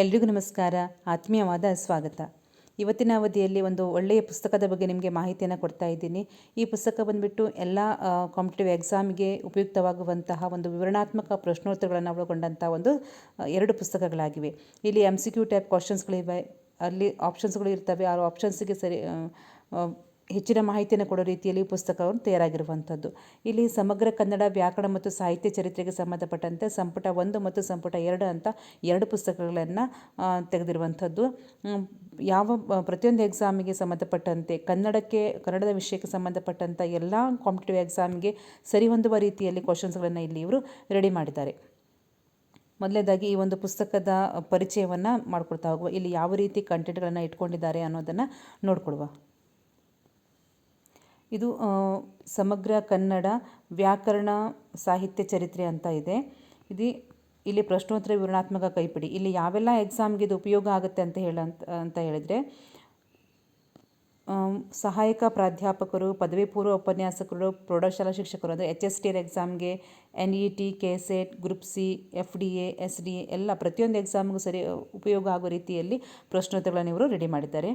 ಎಲ್ರಿಗೂ ನಮಸ್ಕಾರ. ಆತ್ಮೀಯವಾದ ಸ್ವಾಗತ. ಇವತ್ತಿನ ಅವಧಿಯಲ್ಲಿ ಒಂದು ಒಳ್ಳೆಯ ಪುಸ್ತಕದ ಬಗ್ಗೆ ನಿಮಗೆ ಮಾಹಿತಿಯನ್ನು ಕೊಡ್ತಾ ಇದ್ದೀನಿ. ಈ ಪುಸ್ತಕ ಬಂದುಬಿಟ್ಟು ಎಲ್ಲ ಕಾಂಪಿಟೇಟಿವ್ ಎಕ್ಸಾಮ್ಗೆ ಉಪಯುಕ್ತವಾಗುವಂತಹ ಒಂದು ವಿವರಣಾತ್ಮಕ ಪ್ರಶ್ನೋತ್ತರಗಳನ್ನು ಒಳಗೊಂಡಂಥ ಒಂದು ಎರಡು ಪುಸ್ತಕಗಳಾಗಿವೆ. ಇಲ್ಲಿ ಎಂ ಸಿ ಕ್ಯೂ ಟೈಪ್ ಕ್ವಶನ್ಸ್ಗಳಿವೆ ಅಲ್ಲಿ ಆಪ್ಷನ್ಸ್ಗಳು ಇರ್ತವೆ. ಆ ಆಪ್ಷನ್ಸಿಗೆ ಸರಿ ಹೆಚ್ಚಿನ ಮಾಹಿತಿಯನ್ನು ಕೊಡೋ ರೀತಿಯಲ್ಲಿ ಪುಸ್ತಕವನ್ನು ತಯಾರಾಗಿರುವಂಥದ್ದು. ಇಲ್ಲಿ ಸಮಗ್ರ ಕನ್ನಡ, ವ್ಯಾಕರಣ ಮತ್ತು ಸಾಹಿತ್ಯ ಚರಿತ್ರೆಗೆ ಸಂಬಂಧಪಟ್ಟಂತೆ ಸಂಪುಟ ಒಂದು ಮತ್ತು ಸಂಪುಟ ಎರಡು ಅಂತ ಎರಡು ಪುಸ್ತಕಗಳನ್ನು ತೆಗೆದಿರುವಂಥದ್ದು. ಯಾವ ಪ್ರತಿಯೊಂದು ಎಕ್ಸಾಮಿಗೆ ಸಂಬಂಧಪಟ್ಟಂತೆ, ಕನ್ನಡಕ್ಕೆ, ಕನ್ನಡದ ವಿಷಯಕ್ಕೆ ಸಂಬಂಧಪಟ್ಟಂಥ ಎಲ್ಲ ಕಾಂಪಿಟೇಟಿವ್ ಎಕ್ಸಾಮ್ಗೆ ಸರಿಹೊಂದುವ ರೀತಿಯಲ್ಲಿ ಕ್ವಶನ್ಸ್ಗಳನ್ನು ಇಲ್ಲಿ ಇವರು ರೆಡಿ ಮಾಡಿದ್ದಾರೆ. ಮೊದಲನೇದಾಗಿ ಈ ಒಂದು ಪುಸ್ತಕದ ಪರಿಚಯವನ್ನು ಮಾಡ್ಕೊಳ್ತಾ ಹೋಗುವ. ಇಲ್ಲಿ ಯಾವ ರೀತಿ ಕಂಟೆಂಟ್ಗಳನ್ನು ಇಟ್ಕೊಂಡಿದ್ದಾರೆ ಅನ್ನೋದನ್ನು ನೋಡ್ಕೊಳುವ ಇದು ಸಮಗ್ರ ಕನ್ನಡ ವ್ಯಾಕರಣ ಸಾಹಿತ್ಯ ಚರಿತ್ರೆ ಅಂತ ಇದೆ. ಇದು, ಇಲ್ಲಿ ಪ್ರಶ್ನೋತ್ತರ ವಿವರಣಾತ್ಮಕ ಕೈಪಿಡಿ. ಇಲ್ಲಿ ಯಾವೆಲ್ಲ ಎಕ್ಸಾಮ್ಗೆ ಇದು ಉಪಯೋಗ ಆಗುತ್ತೆ ಅಂತ ಹೇಳಂತ, ಅಂತ ಹೇಳಿದರೆ ಸಹಾಯಕ ಪ್ರಾಧ್ಯಾಪಕರು, ಪದವಿ ಪೂರ್ವ ಉಪನ್ಯಾಸಕರು, ಪ್ರೌಢಶಾಲಾ ಶಿಕ್ಷಕರು ಅಂದರೆ ಎಚ್ ಎಸ್ ಟಿ ಎಲ್ ಎಕ್ಸಾಮ್ಗೆ N E T K SET group C F D A S D A ಎಲ್ಲ ಪ್ರತಿಯೊಂದು ಎಕ್ಸಾಮ್ಗೂ ಸರಿ ಉಪಯೋಗ ಆಗೋ ರೀತಿಯಲ್ಲಿ ಪ್ರಶ್ನೋತ್ತರಗಳನ್ನು ಇವರು ರೆಡಿ ಮಾಡಿದ್ದಾರೆ.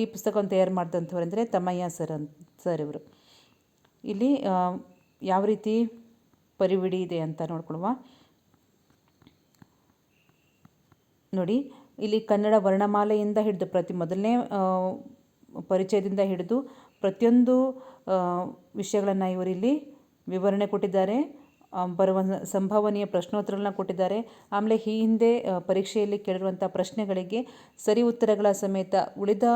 ಈ ಪುಸ್ತಕವನ್ನು ತಯಾರು ಮಾಡಿದಂಥವ್ರು ಅಂದರೆ ತಮ್ಮಯ್ಯ ಸರ್ ಅಂತ ಸರ್ ಇವರು. ಇಲ್ಲಿ ಯಾವ ರೀತಿ ಪರಿವಿಡಿ ಇದೆ ಅಂತ ನೋಡ್ಕೊಳ್ಳುವ. ನೋಡಿ, ಇಲ್ಲಿ ಕನ್ನಡ ವರ್ಣಮಾಲೆಯಿಂದ ಹಿಡಿದು ಪ್ರತಿ ಮೊದಲನೇ ಪರಿಚಯದಿಂದ ಹಿಡಿದು ಪ್ರತಿಯೊಂದು ವಿಷಯಗಳನ್ನು ಇವರಿಲ್ಲಿ ವಿವರಣೆ ಕೊಟ್ಟಿದ್ದಾರೆ ಬರುವ ಸಂಭವನೀಯ ಪ್ರಶ್ನೋತ್ತರಗಳನ್ನ ಕೊಟ್ಟಿದ್ದಾರೆ ಆಮೇಲೆ ಈ ಹಿಂದೆ ಪರೀಕ್ಷೆಯಲ್ಲಿ ಕೇಳಿರುವಂಥ ಪ್ರಶ್ನೆಗಳಿಗೆ ಸರಿ ಉತ್ತರಗಳ ಸಮೇತ ಉಳಿದ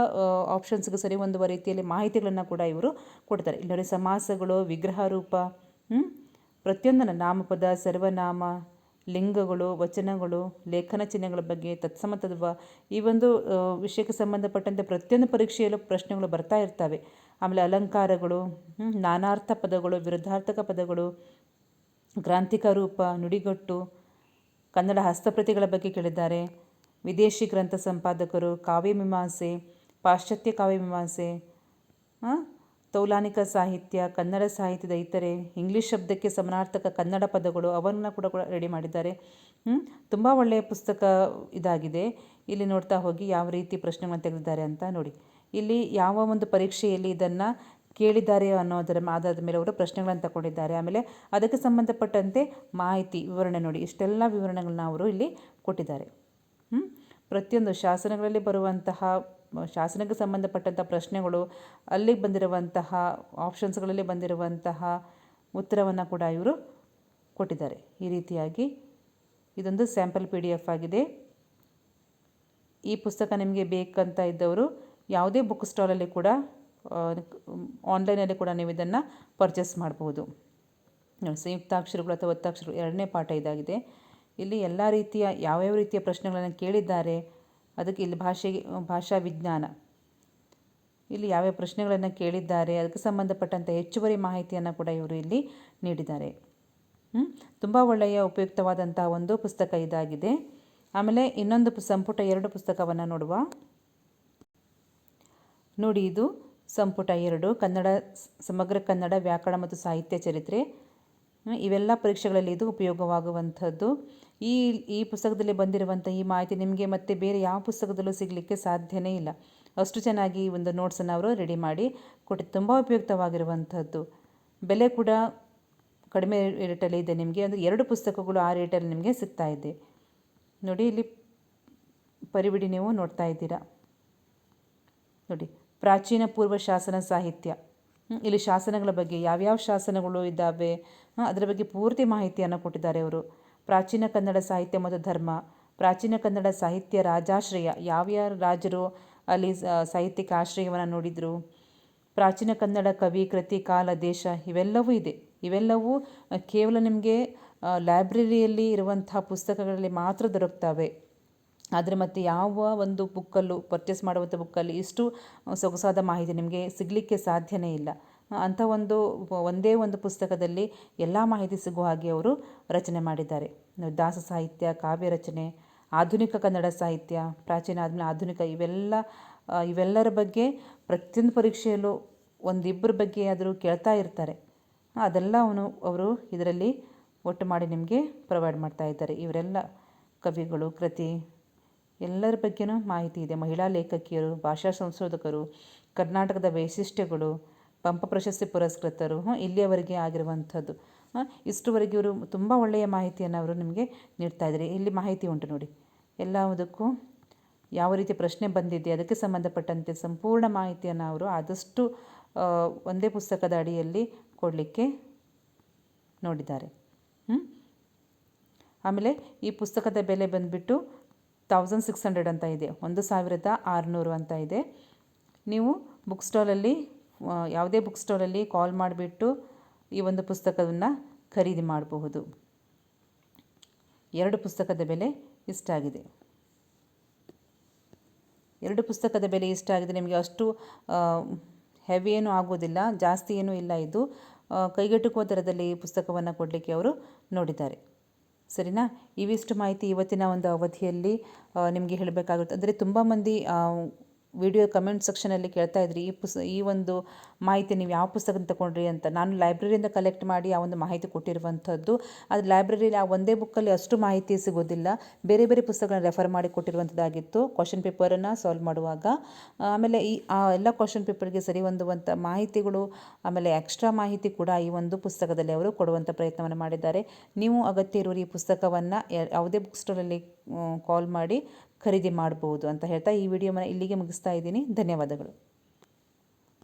ಆಪ್ಷನ್ಸ್ಗೆ ಸರಿ ಹೊಂದುವ ರೀತಿಯಲ್ಲಿ ಮಾಹಿತಿಗಳನ್ನು ಕೂಡ ಇವರು ಕೊಡ್ತಾರೆ ಇಲ್ಲಿ ಸಮಾಸಗಳು, ವಿಗ್ರಹ ರೂಪ? ಪ್ರತಿಯೊಂದನ್ನು, ನಾಮಪದ, ಸರ್ವನಾಮ ಲಿಂಗಗಳು ವಚನಗಳು ಲೇಖನ ಚಿಹ್ನೆಗಳ ಬಗ್ಗೆ ತತ್ಸಮ ತದ್ಭವ ಈ ಒಂದು ವಿಷಯಕ್ಕೆ ಸಂಬಂಧಪಟ್ಟಂತೆ ಪ್ರತಿಯೊಂದು ಪರೀಕ್ಷೆಯಲ್ಲೂ ಪ್ರಶ್ನೆಗಳು ಬರ್ತಾ ಇರ್ತವೆ. ಆಮೇಲೆ ಅಲಂಕಾರಗಳು ನಾನಾರ್ಥ ಪದಗಳು ವಿರುದ್ಧಾರ್ಥಕ ಪದಗಳು ಗ್ರಾಂಥಿಕ ರೂಪ ನುಡಿಗಟ್ಟು ಕನ್ನಡ ಹಸ್ತಪ್ರತಿಗಳ ಬಗ್ಗೆ ಕೇಳಿದ್ದಾರೆ. ವಿದೇಶಿ ಗ್ರಂಥ ಸಂಪಾದಕರು ಕಾವ್ಯ ಮೀಮಾಂಸೆ ಪಾಶ್ಚಾತ್ಯ ಕಾವ್ಯಮೀಮಾಂಸೆ ಆ, ತೌಲಾನಿಕ ಸಾಹಿತ್ಯ, ಕನ್ನಡ ಸಾಹಿತ್ಯದ ಇತರೆ ಇಂಗ್ಲೀಷ್ ಶಬ್ದಕ್ಕೆ ಸಮನಾರ್ಥಕ ಕನ್ನಡ ಪದಗಳು ಅವನ್ನ ಕೂಡ ಕೂಡ ರೆಡಿ ಮಾಡಿದ್ದಾರೆ. ತುಂಬ ಒಳ್ಳೆಯ ಪುಸ್ತಕ ಇದಾಗಿದೆ. ಇಲ್ಲಿ ನೋಡ್ತಾ ಹೋಗಿ ಯಾವ ರೀತಿ ಪ್ರಶ್ನೆಗಳನ್ನು ತೆಗೆದಿದ್ದಾರೆ ಅಂತ ನೋಡಿ. ಇಲ್ಲಿ ಯಾವ ಒಂದು ಪರೀಕ್ಷೆಯಲ್ಲಿ ಇದನ್ನು ಕೇಳಿದ್ದಾರೆ ಅನ್ನೋದರ ಆಧಾರದ ಮೇಲೆ ಅವರು ಪ್ರಶ್ನೆಗಳನ್ನು ತಗೊಂಡಿದ್ದಾರೆ. ಆಮೇಲೆ ಅದಕ್ಕೆ ಸಂಬಂಧಪಟ್ಟಂತೆ ಮಾಹಿತಿ, ವಿವರಣೆ ನೋಡಿ. ಇಷ್ಟೆಲ್ಲ ವಿವರಣೆಗಳನ್ನ ಅವರು ಇಲ್ಲಿ ಕೊಟ್ಟಿದ್ದಾರೆ? ಪ್ರತಿಯೊಂದು ಶಾಸನಗಳಲ್ಲಿ ಬರುವಂತಹ ಶಾಸನಕ್ಕೆ ಸಂಬಂಧಪಟ್ಟಂಥ ಪ್ರಶ್ನೆಗಳು ಅಲ್ಲಿಗೆ ಬಂದಿರುವಂತಹ ಆಪ್ಷನ್ಸ್ಗಳಲ್ಲಿ ಬಂದಿರುವಂತಹ ಉತ್ತರವನ್ನು ಕೂಡ ಇವರು ಕೊಟ್ಟಿದ್ದಾರೆ. ಈ ರೀತಿಯಾಗಿ ಇದೊಂದು ಸ್ಯಾಂಪಲ್ ಪಿ ಡಿ ಎಫ್ ಆಗಿದೆ. ಈ ಪುಸ್ತಕ ನಿಮಗೆ ಬೇಕಂತ ಇದ್ದವರು ಯಾವುದೇ ಬುಕ್ ಸ್ಟಾಲಲ್ಲಿ ಕೂಡ ಆನ್ಲೈನಲ್ಲಿ ಕೂಡ ನೀವು ಇದನ್ನು ಪರ್ಚೇಸ್ ಮಾಡ್ಬೋದು. ಸಂಯುಕ್ತಾಕ್ಷರಗಳು ಅಥವಾ ಒತ್ತಾಕ್ಷರಗಳು ಎರಡನೇ ಪಾಠ ಇದಾಗಿದೆ. ಇಲ್ಲಿ ಎಲ್ಲ ರೀತಿಯ, ಯಾವ್ಯಾವ ರೀತಿಯ ಪ್ರಶ್ನೆಗಳನ್ನು ಕೇಳಿದ್ದಾರೆ ಅದಕ್ಕೆ ಇಲ್ಲಿ ಭಾಷೆಗೆ ಭಾಷಾ ವಿಜ್ಞಾನ. ಇಲ್ಲಿ ಯಾವ್ಯಾವ ಪ್ರಶ್ನೆಗಳನ್ನು ಕೇಳಿದ್ದಾರೆ, ಅದಕ್ಕೆ ಸಂಬಂಧಪಟ್ಟಂಥ ಹೆಚ್ಚುವರಿ ಮಾಹಿತಿಯನ್ನು ಕೂಡ ಇವರು ಇಲ್ಲಿ ನೀಡಿದ್ದಾರೆ. ತುಂಬ ಒಳ್ಳೆಯ, ಉಪಯುಕ್ತವಾದಂತಹ ಒಂದು ಪುಸ್ತಕ ಇದಾಗಿದೆ. ಆಮೇಲೆ ಇನ್ನೊಂದು ಸಂಪುಟ, ಎರಡು ಪುಸ್ತಕವನ್ನು ನೋಡುವ. ನೋಡಿ ಇದು, ಸಂಪುಟ ಎರಡು, ಕನ್ನಡ ಸಮಗ್ರ ಕನ್ನಡ, ವ್ಯಾಕರಣ ಮತ್ತು ಸಾಹಿತ್ಯ ಚರಿತ್ರೆ. ಇವೆಲ್ಲ ಪರೀಕ್ಷೆಗಳಲ್ಲಿ ಇದು ಉಪಯೋಗವಾಗುವಂಥದ್ದು. ಈ ಈ ಪುಸ್ತಕದಲ್ಲಿ ಬಂದಿರುವಂಥ ಈ ಮಾಹಿತಿ ನಿಮಗೆ ಮತ್ತೆ ಬೇರೆ ಯಾವ ಪುಸ್ತಕದಲ್ಲೂ ಸಿಗಲಿಕ್ಕೆ ಸಾಧ್ಯನೇ ಇಲ್ಲ. ಅಷ್ಟು ಚೆನ್ನಾಗಿ ಈ ಒಂದು ನೋಟ್ಸನ್ನು ಅವರು ರೆಡಿ ಮಾಡಿ ಕೊಟ್ಟು ತುಂಬ ಉಪಯುಕ್ತವಾಗಿರುವಂಥದ್ದು. ಬೆಲೆ ಕೂಡ ಕಡಿಮೆ ರೇಟಲ್ಲಿ ಇದೆ ನಿಮಗೆ, ಅಂದರೆ ಎರಡು ಪುಸ್ತಕಗಳು ಆ ರೇಟಲ್ಲಿ ನಿಮಗೆ ಸಿಗ್ತಾ ಇದೆ. ನೋಡಿ, ಇಲ್ಲಿ ಪರಿಬಿಡಿ ನೀವು ನೋಡ್ತಾ ಇದ್ದೀರಾ. ನೋಡಿ, ಪ್ರಾಚೀನ ಪೂರ್ವ ಶಾಸನ ಸಾಹಿತ್ಯ. ಇಲ್ಲಿ ಶಾಸನಗಳ ಬಗ್ಗೆ ಯಾವ್ಯಾವ ಶಾಸನಗಳು ಇದ್ದಾವೆ? ಅದರ ಬಗ್ಗೆ ಪೂರ್ತಿ ಮಾಹಿತಿಯನ್ನು ಕೊಟ್ಟಿದ್ದಾರೆ ಅವರು. ಪ್ರಾಚೀನ ಕನ್ನಡ ಸಾಹಿತ್ಯ ಮತ್ತು ಧರ್ಮ. ಪ್ರಾಚೀನ ಕನ್ನಡ ಸಾಹಿತ್ಯ ರಾಜಾಶ್ರಯ. ಯಾವ್ಯಾವ ರಾಜರು ಅಲ್ಲಿ ಸಾಹಿತ್ಯಕ್ಕೆ ಆಶ್ರಯವನ್ನು ನೋಡಿದರು? ಪ್ರಾಚೀನ ಕನ್ನಡ ಕವಿ, ಕೃತಿ, ಕಾಲ, ದೇಶ ಇವೆಲ್ಲವೂ ಇದೆ. ಇವೆಲ್ಲವೂ ಕೇವಲ ನಿಮಗೆ ಲೈಬ್ರರಿಯಲ್ಲಿ ಇರುವಂಥ ಪುಸ್ತಕಗಳಲ್ಲಿ ಮಾತ್ರ ದೊರಕ್ತವೆ. ಆದರೆ ಮತ್ತು ಯಾವ ಒಂದು ಬುಕ್ಕಲ್ಲೂ ಪರ್ಚೇಸ್ ಮಾಡುವಂಥ ಬುಕ್ಕಲ್ಲಿ ಇಷ್ಟು ಸೊಗಸಾದ ಮಾಹಿತಿ ನಿಮಗೆ ಸಿಗಲಿಕ್ಕೆ ಸಾಧ್ಯನೇ ಇಲ್ಲ. ಅಂಥ ಒಂದು ಒಂದೇ ಒಂದು ಪುಸ್ತಕದಲ್ಲಿ ಎಲ್ಲ ಮಾಹಿತಿ ಸಿಗುವ ಹಾಗೆ ಅವರು ರಚನೆ ಮಾಡಿದ್ದಾರೆ. ದಾಸ ಸಾಹಿತ್ಯ, ಕಾವ್ಯ ರಚನೆ, ಆಧುನಿಕ ಕನ್ನಡ ಸಾಹಿತ್ಯ, ಪ್ರಾಚೀನ ಆದ್ಮೇಲೆ ಆಧುನಿಕ ಇವೆಲ್ಲ ಇವೆಲ್ಲರ ಬಗ್ಗೆ ಪ್ರತಿಯೊಂದು ಪರೀಕ್ಷೆಯಲ್ಲೂ ಒಂದಿಬ್ಬರ ಬಗ್ಗೆ ಆದರೂ ಕೇಳ್ತಾ ಇರ್ತಾರೆ. ಅದೆಲ್ಲ ಅವನು, ಅವರು ಇದರಲ್ಲಿ ಒಟ್ಟು ಮಾಡಿ ನಿಮಗೆ ಪ್ರೊವೈಡ್ ಮಾಡ್ತಾ ಇದ್ದಾರೆ. ಇವರೆಲ್ಲ ಕವಿಗಳು, ಕೃತಿ ಎಲ್ಲರ ಬಗ್ಗೆನೂ ಮಾಹಿತಿ ಇದೆ. ಮಹಿಳಾ ಲೇಖಕಿಯರು, ಭಾಷಾ ಸಂಶೋಧಕರು, ಕರ್ನಾಟಕದ ವೈಶಿಷ್ಟ್ಯಗಳು, ಪಂಪ ಪ್ರಶಸ್ತಿ ಪುರಸ್ಕೃತರು ಇಲ್ಲಿಯವರೆಗೆ ಆಗಿರುವಂಥದ್ದು. ಹಾಂ ಇಷ್ಟುವರೆಗೆ ಇವರು ತುಂಬ ಒಳ್ಳೆಯ ಮಾಹಿತಿಯನ್ನು ಅವರು ನಿಮಗೆ ನೀಡ್ತಾ ಇದ್ದಾರೆ. ಇಲ್ಲಿ ಮಾಹಿತಿ ಉಂಟು ನೋಡಿ. ಎಲ್ಲದಕ್ಕೂ ಯಾವ ರೀತಿ ಪ್ರಶ್ನೆ ಬಂದಿದೆ, ಅದಕ್ಕೆ ಸಂಬಂಧಪಟ್ಟಂತೆ ಸಂಪೂರ್ಣ ಮಾಹಿತಿಯನ್ನು ಅವರು ಆದಷ್ಟು ಒಂದೇ ಪುಸ್ತಕದ ಅಡಿಯಲ್ಲಿ ಕೊಡಲಿಕ್ಕೆ ನೋಡಿದ್ದಾರೆ. ಆಮೇಲೆ ಈ ಪುಸ್ತಕದ ಬೆಲೆ ಬಂದುಬಿಟ್ಟು ತೌಸಂಡ್ ಸಿಕ್ಸ್ ಹಂಡ್ರೆಡ್ ಅಂತ ಇದೆ. ಒಂದು ಸಾವಿರದ ಆರುನೂರು ಅಂತ ಇದೆ. ನೀವು ಬುಕ್ ಸ್ಟಾಲಲ್ಲಿ ಯಾವುದೇ ಬುಕ್ ಸ್ಟಾಲಲ್ಲಿ ಕಾಲ್ ಮಾಡಿಬಿಟ್ಟು ಈ ಒಂದು ಪುಸ್ತಕವನ್ನು ಖರೀದಿ ಮಾಡಬಹುದು. ಎರಡು ಪುಸ್ತಕದ ಬೆಲೆ ಇಷ್ಟಾಗಿದೆ ಎರಡು ಪುಸ್ತಕದ ಬೆಲೆ ಇಷ್ಟಾಗಿದೆ ನಿಮಗೆ ಅಷ್ಟು ಹೆವಿ ಏನೂ ಆಗೋದಿಲ್ಲ, ಜಾಸ್ತಿ ಏನೂ ಇಲ್ಲ ಇದು. ಕೈಗೆಟುಕುವ ದರದಲ್ಲಿ ಈ ಪುಸ್ತಕವನ್ನು ಕೊಡಲಿಕ್ಕೆ ಅವರು ನೋಡಿದ್ದಾರೆ. ಸರಿನಾ? ಇವಿಷ್ಟು ಮಾಹಿತಿ ಇವತ್ತಿನ ಒಂದು ಅವಧಿಯಲ್ಲಿ ನಿಮಗೆ ಹೇಳಬೇಕಾಗುತ್ತೆ. ಅಂದರೆ ತುಂಬ ಮಂದಿ ವಿಡಿಯೋ ಕಮೆಂಟ್ ಸೆಕ್ಷನಲ್ಲಿ ಕೇಳ್ತಾ ಇದ್ರಿ, ಈ ಪುಸ್, ಈ ಒಂದು ಮಾಹಿತಿ ನೀವು ಯಾವ ಪುಸ್ತಕ ತಗೊಂಡ್ರಿ ಅಂತ ನಾನು ಲೈಬ್ರರಿಯಿಂದ ಕಲೆಕ್ಟ್ ಮಾಡಿ ಆ ಒಂದು ಮಾಹಿತಿ ಕೊಟ್ಟಿರುವಂಥದ್ದು. ಅದು ಲೈಬ್ರರಿಲಿ ಆ ಒಂದೇ ಬುಕ್ಕಲ್ಲಿ ಅಷ್ಟು ಮಾಹಿತಿ ಸಿಗೋದಿಲ್ಲ. ಬೇರೆ ಬೇರೆ ಪುಸ್ತಕಗಳನ್ನ ರೆಫರ್ ಮಾಡಿ ಕೊಟ್ಟಿರುವಂಥದ್ದಾಗಿತ್ತು. ಕ್ವಶನ್ ಪೇಪರನ್ನು ಸಾಲ್ವ್ ಮಾಡುವಾಗ, ಆಮೇಲೆ ಈ, ಆ ಎಲ್ಲ ಕ್ವಶನ್ ಪೇಪರ್ಗೆ ಸರಿ ಹೊಂದುವಂಥ ಮಾಹಿತಿಗಳು, ಆಮೇಲೆ ಎಕ್ಸ್ಟ್ರಾ ಮಾಹಿತಿ ಕೂಡ ಈ ಒಂದು ಪುಸ್ತಕದಲ್ಲಿ ಅವರು ಕೊಡುವಂಥ ಪ್ರಯತ್ನವನ್ನು ಮಾಡಿದ್ದಾರೆ. ನೀವು ಅಗತ್ಯ ಇರುವ ಈ ಪುಸ್ತಕವನ್ನು ಯಾವುದೇ ಬುಕ್ ಸ್ಟೋರಲ್ಲಿ ಕಾಲ್ ಮಾಡಿ ಖರೀದಿ ಮಾಡ್ಬೋದು ಅಂತ ಹೇಳ್ತಾ ಈ ವಿಡಿಯೋವನ್ನು ಇಲ್ಲಿಗೆ ಮುಗಿಸ್ತಾ ಇದ್ದೀನಿ. ಧನ್ಯವಾದಗಳು.